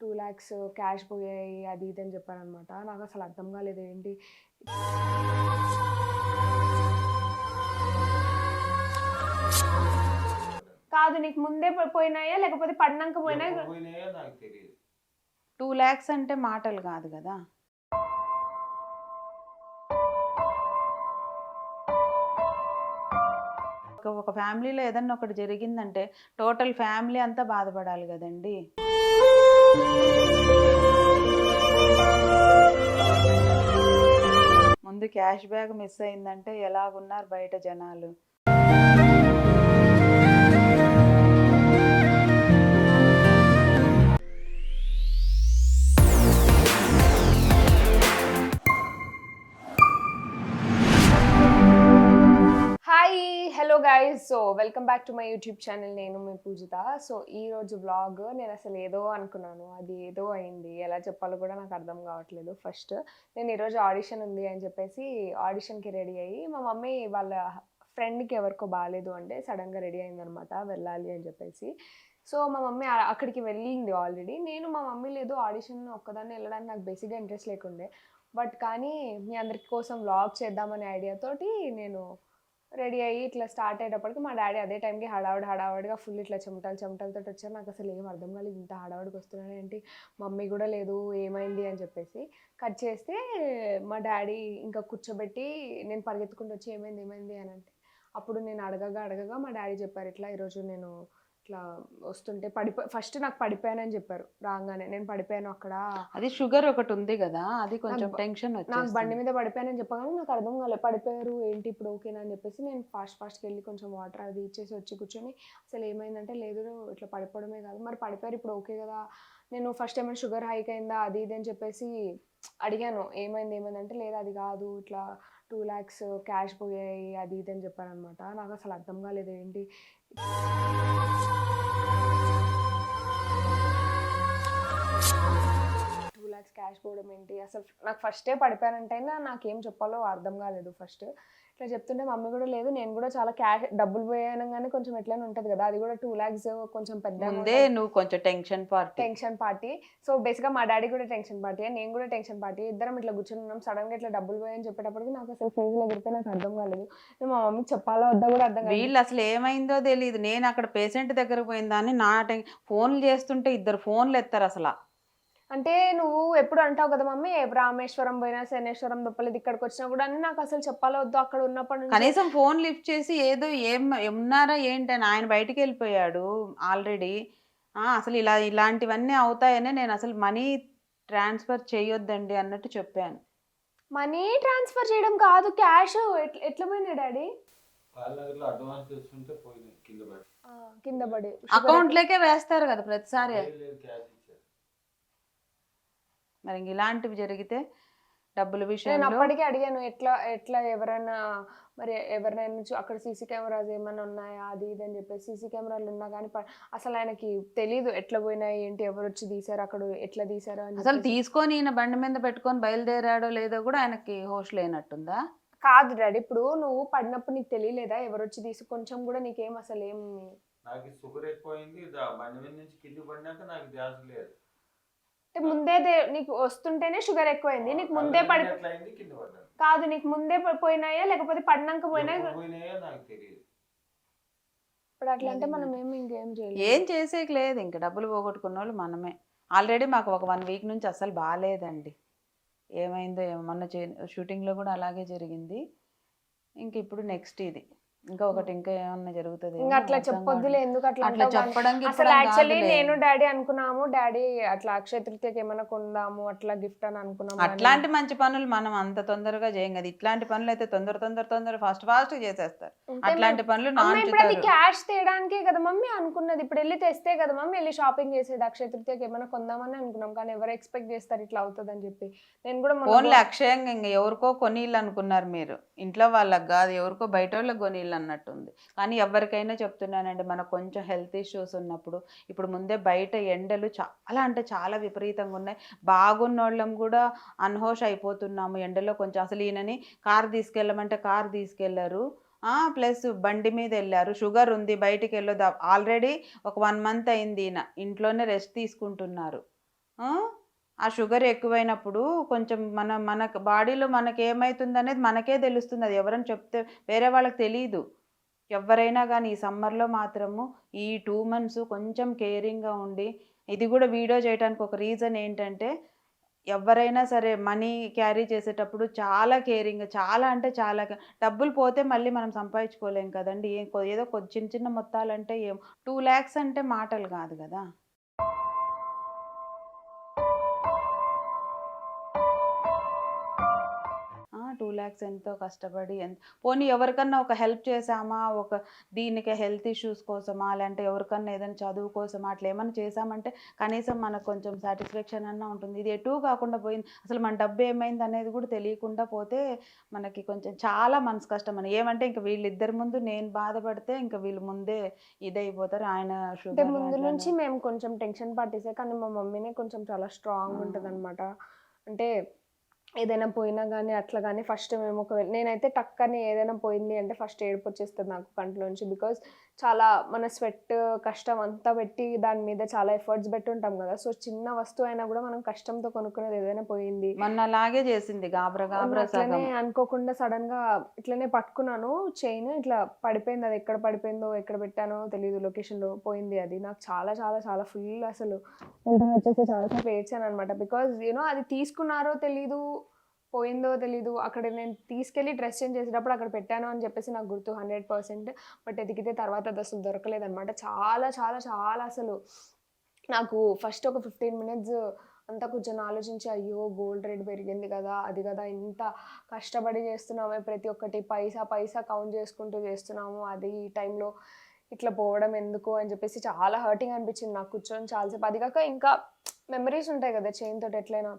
Two lakhs cash పోయాయి అది ఇది అని చెప్పారనమాట నాకు అసలు అర్థం కాలేదు ఏంటి? కాదు నీకు ముందే పోయినాయా? లేకపోతే పడినాక పోయినాయా? తెలియదు టూ ల్యాక్స్ అంటే మాటలు కాదు కదా. ఒక- ఒక ఫ్యామిలీలో ఏదన్నా ఒకటి జరిగిందంటే టోటల్ ఫ్యామిలీ అంతా బాధపడాలి కదండి. ముందు క్యాష్ బ్యాగ్ మిస్ అయిందంటే ఎలాగున్నారు బయట జనాలు? Guys so welcome back to my YouTube channel నేను మీ పూజిత. సో ఈ రోజు వ్లాగ్ నేను అసలు ఏదో అనుకున్నాను. అది ఏదో అయింది. ఎలా చెప్పాలో కూడా నాకు అర్థం కావట్లేదు. ఫస్ట్ నేను ఈరోజు ఆడిషన్ ఉంది అని చెప్పేసి ఆడిషన్కి రెడీ అయ్యి మా మమ్మీ వాళ్ళ ఫ్రెండ్కి ఎవరికో బాగాలేదు అంటే సడన్గా రెడీ అయిందనమాట వెళ్ళాలి అని చెప్పేసి. సో మా మమ్మీ అక్కడికి వెళ్ళింది ఆల్రెడీ నేను మా మమ్మీ లేదు ఆడిషన్ ఒక్కదాన్ని వెళ్ళడానికి నాకు బేసిక్గా ఇంట్రెస్ట్ లేకుండే. బట్ కానీ మీ అందరి కోసం వ్లాగ్ చేద్దామనే ఐడియాతోటి నేను రెడీ అయ్యి ఇట్లా స్టార్ట్ అయ్యేటప్పటికి మా డాడీ అదే టైంకి హడావుడి హడావుడిగా ఫుల్ ఇట్లా చెమటలు చెమటలతో వచ్చారు. నాకు అసలు ఏం అర్థం కాలేదు. ఇంత హడావుడికి వస్తున్నాను ఏంటి? మమ్మీ కూడా లేదు ఏమైంది అని చెప్పేసి కట్ చేస్తే మా డాడీ ఇంకా కూర్చోబెట్టి నేను పరిగెత్తుకుంటూ వచ్చి ఏమైంది ఏమైంది అని అంటే అప్పుడు నేను అడగగా అడగగా మా డాడీ చెప్పారు ఇట్లా ఈరోజు నేను ఇట్లా వస్తుంటే పడిపో ఫస్ట్ నాకు పడిపోయానని చెప్పారు. రాగానే నేను పడిపోయాను అక్కడ. అది షుగర్ ఒకటి ఉంది కదా అది కొంచెం టెన్షన్ నాకు బండి మీద పడిపోయానని చెప్పగానే నాకు అర్థం కాలేదు పడిపోయారు ఏంటి ఇప్పుడు ఓకేనా అని చెప్పేసి నేను ఫాస్ట్ ఫాస్ట్కి వెళ్ళి కొంచెం వాటర్ అది ఇచ్చేసి వచ్చి కూర్చొని అసలు ఏమైందంటే లేదు ఇట్లా పడిపోవడమే కాదు. మరి పడిపోయారు ఇప్పుడు ఓకే కదా నేను ఫస్ట్ ఏమైనా షుగర్ హైక్ అయిందా అది ఇది అని చెప్పేసి అడిగాను. ఏమైంది ఏమైంది అంటే లేదు అది కాదు ఇట్లా టూ ల్యాక్స్ క్యాష్ పోయాయి అది ఇది అని చెప్పారనమాట నాకు అసలు అర్థం కాలేదు ఏంటి? టూ ల్యాక్స్ క్యాష్ పోవడం ఏంటి? అసలు నాకు ఫస్టే పడిపోయానంటేనే నాకేం చెప్పాలో అర్థం కాలేదు ఫస్ట్ ఇట్లా చెప్తుంటే మమ్మీ కూడా లేదు నేను కూడా చాలా క్యాష్ డబ్బులు పోయానగానే కొంచెం ఎట్లనే ఉంటుంది కదా అది కూడా టూ ల్యాక్స్ కొంచెం పెద్ద ముందే నువ్వు కొంచెం tension party. Tension party. So బేసిక్గా మా డాడీ కూడా టెన్షన్ పార్టీ నేను కూడా టెన్షన్ పార్టీ. ఇద్దరం ఇట్లా కూర్చొని ఉన్నాం. సడన్గా ఇట్లా డబ్బులు పోయాయని చెప్పేటప్పటికి నాకు అసలు ఫీజులు ఎగిరితే నాకు అర్థం కాలేదు. నేను మా మమ్మీకి చెప్పాలో వద్దా కూడా అర్థం కాలేదు. వీళ్ళు అసలు ఏమైందో తెలియదు నేను అక్కడ పేషెంట్ దగ్గరకు పోయిందాన్ని నా టెన్ ఫోన్లు చేస్తుంటే ఇద్దరు ఫోన్లు ఎత్తారు అసలు. అంటే నువ్వు ఎప్పుడు అంటావు కదా మమ్మీ ఏ రామేశ్వరం పోయినా శనేశ్వరం దొప్పలేదు ఇక్కడికి వచ్చినా కూడా అని నాకు అసలు చెప్పాలో వద్దు అక్కడ ఉన్నప్పటి నుంచి. కనీసం ఫోన్ లిఫ్ట్ చేసి ఏదో ఏం ఉన్నారా ఏంటని ఆయన బయటికి వెళ్ళిపోయాడు ఆల్రెడీ. అసలు ఇలా ఇలాంటివన్నీ అవుతాయని నేను అసలు మనీ ట్రాన్స్ఫర్ చేయొద్దండి అన్నట్టు చెప్పాను. మనీ ట్రాన్స్ఫర్ చేయడం కాదు క్యాష్ ఎట్లా పోయినాయి డాడీ? పడి. అకౌంట్లోకే వేస్తారు కదా ప్రతిసారి లేదు, లేదు క్యాష్ ఇచ్చారు మరి ఇలాంటివి జరిగితే డబ్బుల నేను విషయంలో అప్పటికే అడిగాను ఎట్లా ఎట్లా ఎవరైనా మరి ఎవరినైనా చూ- అక్కడ సీసీ కెమెరాస్ ఏమైనా ఉన్నాయా అది ఇది అని చెప్పేసి సీసీ కెమెరాలు ఉన్నా కానీ ప- అసలు ఆయనకి తెలీదు ఎట్లా పోయినాయి ఏంటి ఎవరు వచ్చి తీసారు అక్కడ ఎట్లా తీసారు అని అసలు చెప్పేసి. తీసుకొని ఈయన బండి మీద పెట్టుకొని బయలుదేరాడో లేదో కూడా ఆయనకి హోష్ లేనట్టుందా కాదు డాడీ ఇప్పుడు నువ్వు పడినప్పుడు నీకు తెలియలేదా ఎవరు వచ్చి తీసి కొంచెం కూడా నీకేం అసలు ఏం నాకు షుగర్ ఎక్కువైంది దా- బండి మీద నుంచి కింద పడినాక నాకు ధ్యాస లేదు అంటే ముందే దే- నీకు వస్తుంటేనే షుగర్ ఎక్కువైంది. నీకు ముందే పడి కింద నీకు ముందే పోయినాయా లేకపోతే పడినాక పోయినాయా తెలియదు. ఇప్పుడు అట్లా అంటే మనం ఏం ఇంకేం చేయలేదు ఏం చేసేకి లేదు ఇంక డబ్బులు పోగొట్టుకున్న వాళ్ళు మనమే. ఆల్రెడీ మాకు ఒక వన్ వీక్ నుంచి అసలు బాగాలేదండి ఏమైందో ఏమో మొన్న షూటింగ్లో కూడా అలాగే జరిగింది. ఇంక ఇప్పుడు నెక్స్ట్ ఇది. ఇంకా ఒకటి ఇంకా ఏమన్నా జరుగుతుంది ఇంకా అట్లా చెప్పొద్దులే ఎందుకు అట్లా అట్లా. చెప్పడానికి అసలు యాక్చువల్లీ. నేను డాడీ అనుకున్నాము డాడీ అట్లా అక్షయ తృతీయకి ఏమైనా కొందాము అట్లా గిఫ్ట్ అని అనుకున్నాము కానీ అట్లాంటి మంచి పనులు మనం అంత తొందరగా చేయం కదా. ఇట్లాంటి పనులు అయితే తొందర తొందర తొందర ఫాస్ట్ ఫాస్ట్ చేసేస్తారు. అట్లాంటి పనులు ఇప్పుడు అది క్యాష్ తేయడానికే కదా మమ్మీ అనుకున్నది. ఇప్పుడు వెళ్ళి తెస్తే కదా మమ్మీ వెళ్ళి షాపింగ్ చేసేది అక్షయ తృతీయకి ఏమైనా కొందామని అనుకున్నాం. కానీ ఎవరు ఎక్స్పెక్ట్ చేస్తారు ఇట్లా అవుతుంది అని చెప్పి? నేను కూడా ఫోన్లు అక్షయంగా ఇంక ఎవరికో కొనీళ్ళు అనుకున్నారు మీరు. ఇంట్లో వాళ్ళకి కాదు ఎవరికో బయట వాళ్ళకి కొనీళ్ళు అన్నట్టుంది. కానీ ఎవరికైనా చెప్తున్నానండి మనకు కొంచెం హెల్త్ ఇష్యూస్ ఉన్నప్పుడు ఇప్పుడు ముందే బయట ఎండలు చాలా అంటే చాలా విపరీతంగా ఉన్నాయి. బాగున్నోళ్ళం కూడా అన్హోష్ అయిపోతున్నాము ఎండలో కొంచెం. అసలు ఈయనని కార్ తీసుకెళ్ళమంటే కార్ తీసుకెళ్ళరు ప్లస్ బండి మీద వెళ్ళారు. షుగర్ ఉంది బయటికి వెళ్ళొద్దు. ఆల్రెడీ ఒక వన్ మంత్ అయింది ఈయన. ఇంట్లోనే రెస్ట్ తీసుకుంటున్నారు. ఆ? షుగర్ ఎక్కువైనప్పుడు కొంచెం మన మన బాడీలో మనకి ఏమవుతుంది అనేది మనకే తెలుస్తుంది. అది ఎవరైనా చెప్తే వేరే వాళ్ళకి తెలియదు ఎవరైనా కానీ ఈ సమ్మర్లో మాత్రము ఈ టూ మంత్స్ కొంచెం కేరింగ్గా ఉండి ఇది కూడా వీడియో చేయడానికి ఒక రీజన్ ఏంటంటే ఎవరైనా సరే మనీ క్యారీ చేసేటప్పుడు చాలా కేరింగ్ చాలా అంటే చాలా డబ్బులు పోతే మళ్ళీ మనం సంపాదించుకోలేం కదండి. ఏదో కొ- చిన్న చిన్న మొత్తాలంటే ఏం టూ ల్యాక్స్ అంటే మాటలు కాదు కదా. ల్యాక్స్ ఎంతో కష్టపడి ఎంత పోనీ ఎవరికన్నా ఒక హెల్ప్ చేసామా ఒక దీనికి హెల్త్ ఇష్యూస్ కోసమా? లేదంటే ఎవరికన్నా ఏదైనా చదువు కోసమా? అట్లా ఏమైనా చేసామంటే కనీసం మనకు కొంచెం సాటిస్ఫాక్షన్ అన్నా ఉంటుంది. ఇది ఎటు కాకుండా పోయింది. అసలు మన డబ్బు ఏమైంది అనేది కూడా తెలియకుండా పోతే మనకి కొంచెం చాలా మనసు కష్టం అని ఏమంటే ఇంకా వీళ్ళిద్దరి ముందు నేను బాధపడితే ఇంకా వీళ్ళు ముందే ఇదైపోతారు. ఆయన అంటే ముందు నుంచి మేము కొంచెం టెన్షన్ పట్టేసే కానీ మా మమ్మీనే కొంచెం చాలా స్ట్రాంగ్. ఉంటుంది అనమాట అంటే ఏదైనా పోయినా కానీ అట్లా కానీ ఫస్ట్ మేము ఒక నేనైతే టక్కని ఏదైనా పోయింది అంటే ఫస్ట్ ఏడుపు వచ్చేస్తుంది నాకు కంట్లోంచి బికాజ్ చాలా మన స్వెట్ కష్టం అంతా పెట్టి దాని మీద చాలా ఎఫర్ట్స్ పెట్టి ఉంటాం కదా. సో చిన్న వస్తువు అయినా కూడా మనం కష్టంతో కొనుక్కునేది ఏదైనా పోయింది. మొన్న అలాగే చేసింది గాబరా గాబరా అట్లనే అనుకోకుండా సడన్గా ఇట్లనే పట్టుకున్నాను. చైన్ ఇట్లా పడిపోయింది. అది ఎక్కడ పడిపోయిందో ఎక్కడ పెట్టానో తెలియదు లొకేషన్లో పోయింది అది. నాకు చాలా చాలా చాలా ఫుల్ అసలు. వెంటనే వచ్చేసి చాలా సేపు ఏడ్చాను అనమాట బికాజ్ యూనో అది తీసుకున్నారో తెలీదు. పోయిందో తెలీదు. అక్కడ నేను తీసుకెళ్ళి డ్రెస్ చేంజ్ చేసేటప్పుడు అక్కడ పెట్టాను అని చెప్పేసి నాకు గుర్తు హండ్రెడ్ పర్సెంట్. బట్ ఎదిగితే తర్వాత అది అసలు దొరకలేదనమాట చాలా చాలా చాలా అసలు నాకు ఫస్ట్ ఒక ఫిఫ్టీన్ మినిట్స్ అంతా కూర్చొని ఆలోచించి అయ్యో గోల్డ్ రేట్ పెరిగింది కదా అది కదా ఇంత కష్టపడి చేస్తున్నామే ప్రతి ఒక్కటి పైసా పైసా కౌంట్ చేసుకుంటూ చేస్తున్నాము అది ఈ టైంలో ఇట్లా పోవడం ఎందుకు అని చెప్పేసి చాలా హర్టింగ్ అనిపించింది నాకు కూర్చొని చాలాసేపు. అది కాక ఇంకా మెమరీస్ ఉంటాయి కదా చైన్ తోటి ఎట్లయినా.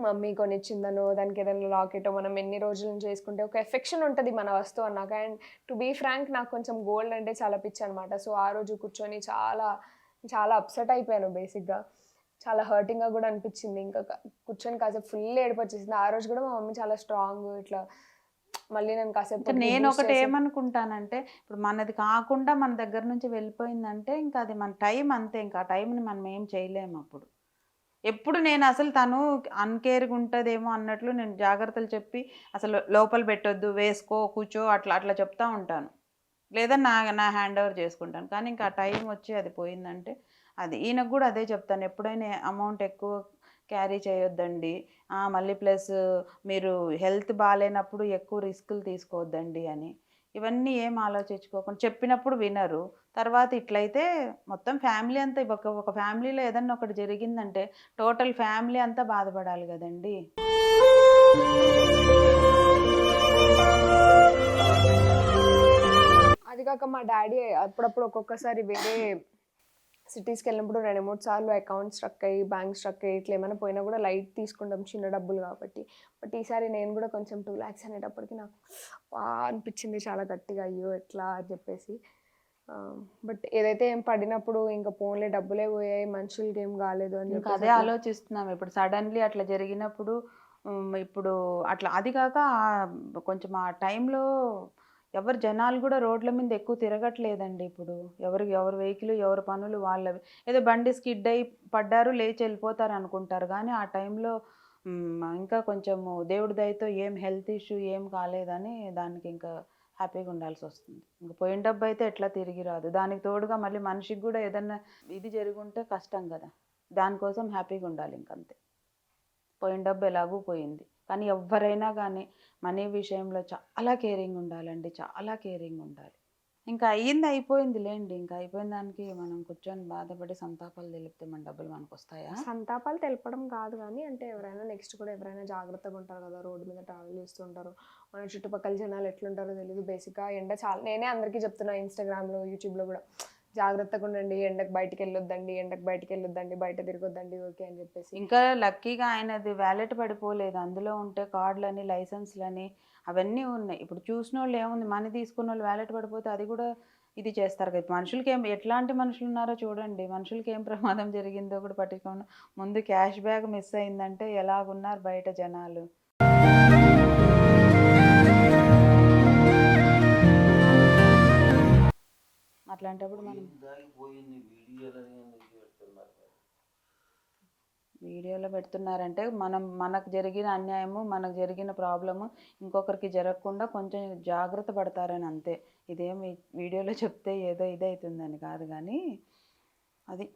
మమ్మీ కొనిచ్చిందనో దానికి ఏదైనా లాకెట్ మనం ఎన్ని రోజుల నుంచి చేసుకుంటే ఒక ఎఫెక్షన్ ఉంటుంది మన వస్తువు అన్నాక. అండ్ టు బీ ఫ్రాంక్ నాకు కొంచెం గోల్డ్ అంటే చాలా పిచ్చి అనమాట సో ఆ రోజు కూర్చొని చాలా చాలా అప్సెట్ అయిపోయాను బేసిక్గా చాలా హర్టింగ్గా కూడా అనిపించింది. ఇంకా కూర్చొని కాసేపు ఫుల్ ఏడుపు వచ్చేసింది ఆ రోజు కూడా మా మమ్మీ చాలా స్ట్రాంగ్ ఇట్లా మళ్ళీ నేను కాసేపు నేను ఒకటి ఏమనుకుంటానంటే ఇప్పుడు మనది కాకుండా మన దగ్గర నుంచి వెళ్ళిపోయిందంటే ఇంకా అది మన టైం అంతే. ఇంకా ఆ టైంని మనం ఏం చేయలేము అప్పుడు. ఎప్పుడు నేను అసలు తను అన్కేర్గా ఉంటుందేమో అన్నట్లు నేను జాగ్రత్తలు చెప్పి అసలు లోపల పెట్టొద్దు వేసుకో కూర్చో అట్లా అట్లా చెప్తూ ఉంటాను. లేదా నా నా హ్యాండ్ ఓవర్ చేసుకుంటాను. కానీ ఇంకా టైం వచ్చి అది పోయిందంటే అది ఈయనకు కూడా అదే చెప్తాను. ఎప్పుడైనా అమౌంట్ ఎక్కువ క్యారీ చేయొద్దండి. మళ్ళీ ప్లస్ మీరు హెల్త్ బాగాలేనప్పుడు ఎక్కువ రిస్కులు తీసుకోవద్దండి అని. ఇవన్నీ ఏం ఆలోచించుకోకుండా చెప్పినప్పుడు వినరు. తర్వాత ఇట్లయితే మొత్తం ఫ్యామిలీ అంతా ఒక ఒక ఫ్యామిలీలో ఏదన్నా ఒకటి జరిగిందంటే టోటల్ ఫ్యామిలీ అంతా బాధపడాలి కదండి. అది కాక మా డాడీ అప్పుడప్పుడు ఒక్కొక్కసారి వేరే సిటీస్కి వెళ్ళినప్పుడు రెండు మూడు సార్లు అకౌంట్ స్ట్రక్ అయ్యి బ్యాంక్ స్ట్రక్ అయ్యి ఇట్లా ఏమైనా పోయినా కూడా లైట్ తీసుకుంటాం చిన్న డబ్బులు కాబట్టి. బట్ ఈసారి నేను కూడా కొంచెం టూ ల్యాక్స్ అనేటప్పటికి నాకు వా అనిపించింది చాలా గట్టిగా అయ్యో ఎట్లా అని చెప్పేసి. బట్ ఏదైతే ఏం పడినప్పుడు ఇంకా ఫోన్లే డబ్బులే పోయాయి మనుషులకి ఏం కాలేదు అని అదే ఆలోచిస్తున్నాం. ఇప్పుడు సడన్లీ అట్లా జరిగినప్పుడు ఇప్పుడు అట్లా అది కాక కొంచెం ఆ టైంలో ఎవరు జనాలు కూడా రోడ్ల మీద ఎక్కువ తిరగట్లేదండి ఇప్పుడు. ఎవరు ఎవరు వెహికల్ ఎవరి పనులు వాళ్ళవి. ఏదో బండి స్కిడ్ అయి పడ్డారు లేచి వెళ్ళిపోతారు అనుకుంటారు. కానీ ఆ టైంలో ఇంకా కొంచెము దేవుడి దయతో ఏం హెల్త్ ఇష్యూ ఏం కాలేదని దానికి ఇంకా హ్యాపీగా ఉండాల్సి వస్తుంది. ఇంకా పోయిన డబ్బు అయితే ఎట్లా తిరిగి రాదు. దానికి తోడుగా మళ్ళీ మనిషికి కూడా ఏదన్నా ఇది జరుగుంటే కష్టం కదా. దానికోసం హ్యాపీగా ఉండాలి ఇంకంతే. పోయిన డబ్బు ఎలాగూ పోయింది. కానీ ఎవరైనా కానీ మనీ విషయంలో చాలా కేరింగ్ ఉండాలండి చాలా కేరింగ్ ఉండాలి. ఇంకా అయ్యింది అయిపోయింది లేండి. ఇంకా అయిపోయిన దానికి మనం కూర్చొని బాధపడి సంతాపాలు తెలిపితే మన డబ్బులు మనకు వస్తాయా? సంతాపాలు తెలపడం కాదు కానీ అంటే ఎవరైనా నెక్స్ట్ కూడా ఎవరైనా జాగ్రత్తగా ఉంటారు కదా రోడ్డు మీద ట్రావెల్ చేస్తుంటారు మన చుట్టుపక్కల జనాలు ఎట్లుంటారో తెలియదు బేసిక్గా ఎండ చాలా నేనే అందరికీ చెప్తున్నా ఇన్స్టాగ్రామ్లో యూట్యూబ్లో కూడా. జాగ్రత్తగా ఉండండి ఎండకు బయటికి వెళ్ళొద్దండి ఎండకు బయటకు వెళ్ళొద్దండి బయట తిరగొద్దండి ఓకే అని చెప్పేసి. ఇంకా లక్కీగా ఆయనది వ్యాలెట్ పడిపోలేదు. అందులో ఉంటే కార్డులని లైసెన్స్లని అవన్నీ ఉన్నాయి. ఇప్పుడు చూసిన వాళ్ళు ఏముంది? మనీ తీసుకున్న వాళ్ళు వ్యాలెట్ పడిపోతే అది కూడా ఇది చేస్తారు కదా. మనుషులకి ఏం ఎట్లాంటి మనుషులు ఉన్నారో చూడండి. మనుషులకి ఏం ప్రమాదం జరిగిందో కూడా పట్టించుకోండి ముందు క్యాష్ బ్యాగ్ మిస్ అయిందంటే ఎలాగున్నారు బయట జనాలు? అట్లాంటప్పుడు మనం వీడియోలో పెడుతున్నారంటే మనం మనకు జరిగిన అన్యాయము మనకు జరిగిన ప్రాబ్లము ఇంకొకరికి జరగకుండా కొంచెం జాగ్రత్త పడతారని అంతే. ఇదేమి వీడియోలో చెప్తే ఏదో ఇదవుతుందని కాదు కానీ అది.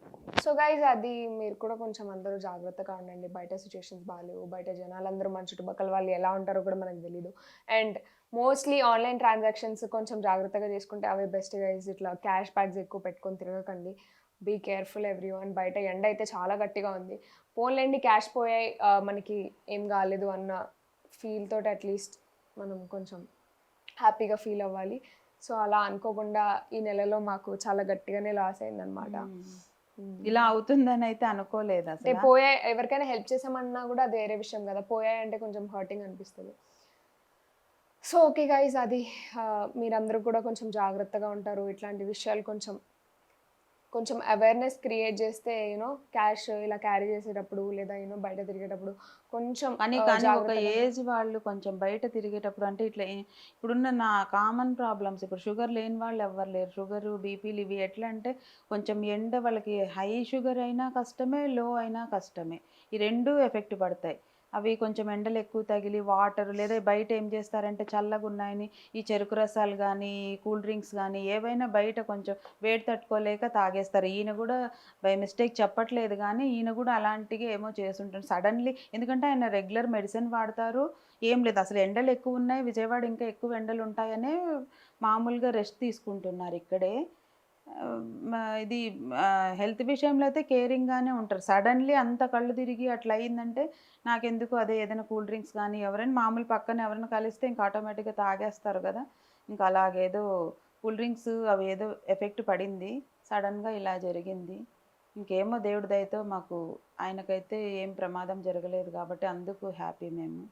సో గైజ్ అది మీరు కూడా కొంచెం అందరూ జాగ్రత్తగా ఉండండి. బయట సిచ్యుయేషన్స్ బాగాలేవు. బయట జనాలందరూ మన చుట్టుపక్కల వాళ్ళు ఎలా ఉంటారో కూడా మనకు తెలియదు అండ్ మోస్ట్లీ ఆన్లైన్ ట్రాన్సాక్షన్స్ కొంచెం జాగ్రత్తగా చేసుకుంటే అవే బెస్ట్ గైజ్ ఇట్లా క్యాష్ బ్యాగ్స్ ఎక్కువ పెట్టుకొని తిరగకండి. బీ కేర్ఫుల్ ఎవ్రీ వన్ బయట ఎండ అయితే చాలా గట్టిగా ఉంది. పోన్లేండి క్యాష్ పోయాయి మనకి ఏం కాలేదు అన్న ఫీల్ తోటి అట్లీస్ట్ మనం కొంచెం హ్యాపీగా ఫీల్ అవ్వాలి. సో అలా అనుకోకుండా ఈ నెలలో మాకు చాలా గట్టిగానే లాస్ అయిందనమాట ఇలా అవుతుందని అయితే అనుకోలేదు అంటే పోయా ఎవరికైనా హెల్ప్ చేసామన్నా కూడా అది వేరే విషయం కదా. పోయాయంటే కొంచెం హర్టింగ్ అనిపిస్తుంది. సో ఓకే గైజ్ అది మీరందరూ కూడా కొంచెం జాగ్రత్తగా ఉంటారు. ఇట్లాంటి విషయాలు కొంచెం కొంచెం అవేర్నెస్ క్రియేట్ చేస్తే యూనో క్యాష్ ఇలా క్యారీ చేసేటప్పుడు లేదా యూనో బయట తిరిగేటప్పుడు కొంచెం ఆ, కానీ ఒక ఏజ్ వాళ్ళు కొంచెం బయట తిరిగేటప్పుడు అంటే ఇట్లా ఇప్పుడున్న నా కామన్ ప్రాబ్లమ్స్ ఇప్పుడు షుగర్ లేని వాళ్ళు ఎవ్వరు లేరు. షుగర్ బీపీలు ఇవి ఎట్లా అంటే కొంచెం ఎండ వాళ్ళకి హై షుగర్ అయినా కష్టమే లో అయినా కష్టమే. ఈ రెండు ఎఫెక్ట్ పడతాయి. అవి కొంచెం ఎండలు ఎక్కువ తగిలి వాటర్ లేదా బయట ఏం చేస్తారంటే చల్లగా ఉన్నాయని ఈ చెరుకు రసాలు కానీ కూల్ డ్రింక్స్ కానీ ఏవైనా బయట కొంచెం వేడి తట్టుకోలేక తాగేస్తారు. ఈయన కూడా బై మిస్టేక్ చెప్పట్లేదు కానీ ఈయన కూడా అలాంటివి ఏమో చేస్తుంటాడు సడన్లీ. ఎందుకంటే ఆయన రెగ్యులర్ మెడిసిన్ వాడతారు. ఏం లేదు. అసలు ఎండలు ఎక్కువ ఉన్నాయి. విజయవాడ ఇంకా ఎక్కువ ఎండలు ఉంటాయనే మామూలుగా రెస్ట్ తీసుకుంటున్నారు ఇక్కడే. ఇది హెల్త్ విషయంలో అయితే కేరింగ్గానే ఉంటారు. సడన్లీ అంత కళ్ళు తిరిగి అట్లా అయ్యిందంటే నాకెందుకు అదే ఏదైనా కూల్ డ్రింక్స్ కానీ ఎవరైనా మామూలు పక్కన ఎవరైనా కలిస్తే ఇంకా ఆటోమేటిక్గా తాగేస్తారు కదా! ఇంకా అలాగేదో కూల్ డ్రింక్స్ అవి ఏదో ఎఫెక్ట్ పడింది. సడన్గా ఇలా జరిగింది. ఇంకేమో దేవుడి దయతో మాకు ఆయనకైతే ఏం ప్రమాదం జరగలేదు కాబట్టి అందుకు హ్యాపీ మేము.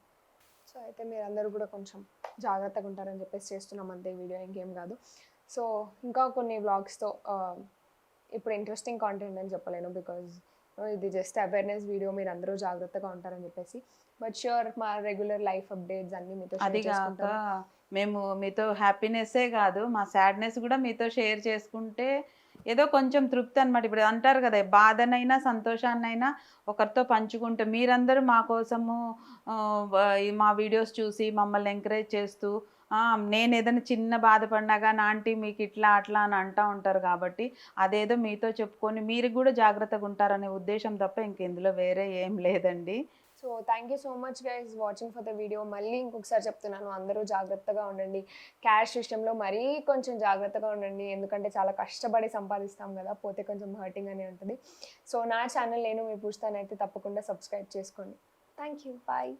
సో అయితే మీరందరూ కూడా కొంచెం జాగ్రత్తగా ఉంటారని చెప్పేసి చేస్తున్నాం అంతే వీడియో. ఇంకేం కాదు. సో ఇంకా కొన్ని వ్లాగ్స్తో ఇప్పుడు ఇంట్రెస్టింగ్ కాంటెంట్ అని చెప్పలేను బికాజ్ ఇది జస్ట్ అవేర్నెస్ వీడియో మీరు అందరూ జాగ్రత్తగా ఉంటారని చెప్పేసి బట్ ష్యూర్ మా రెగ్యులర్ లైఫ్ అప్డేట్స్ అన్ని మీతో అది కాక. మేము మీతో హ్యాపీనెస్సే కాదు మా సాడ్నెస్ కూడా మీతో షేర్ చేసుకుంటే ఏదో కొంచెం తృప్తి అనమాట ఇప్పుడు అంటారు కదా బాధనైనా సంతోషాన్నైనా ఒకరితో పంచుకుంటే మీరందరూ మా కోసము మా వీడియోస్ చూసి మమ్మల్ని ఎంకరేజ్ చేస్తూ "ఆ, నేను ఏదైనా చిన్న బాధపడినాగా నాంటి మీకు ఇట్లా అట్లా అని అంటూ ఉంటారు కాబట్టి అదేదో మీతో చెప్పుకొని మీరు కూడా జాగ్రత్తగా ఉంటారనే ఉద్దేశం తప్ప ఇంకెందులో వేరే ఏం లేదండి. So thank you so much guys watching for the video మళ్ళీ ఇంకొకసారి చెప్తున్నాను అందరూ జాగ్రత్తగా ఉండండి. క్యాష్ విషయంలో మరీ కొంచెం జాగ్రత్తగా ఉండండి. ఎందుకంటే చాలా కష్టపడి సంపాదిస్తాం కదా పోతే కొంచెం హర్టింగ్ అని ఉంటుంది. సో నా ఛానల్ నేను మీ పుస్తానైతే తప్పకుండా సబ్స్క్రైబ్ చేసుకోండి. Thank you bye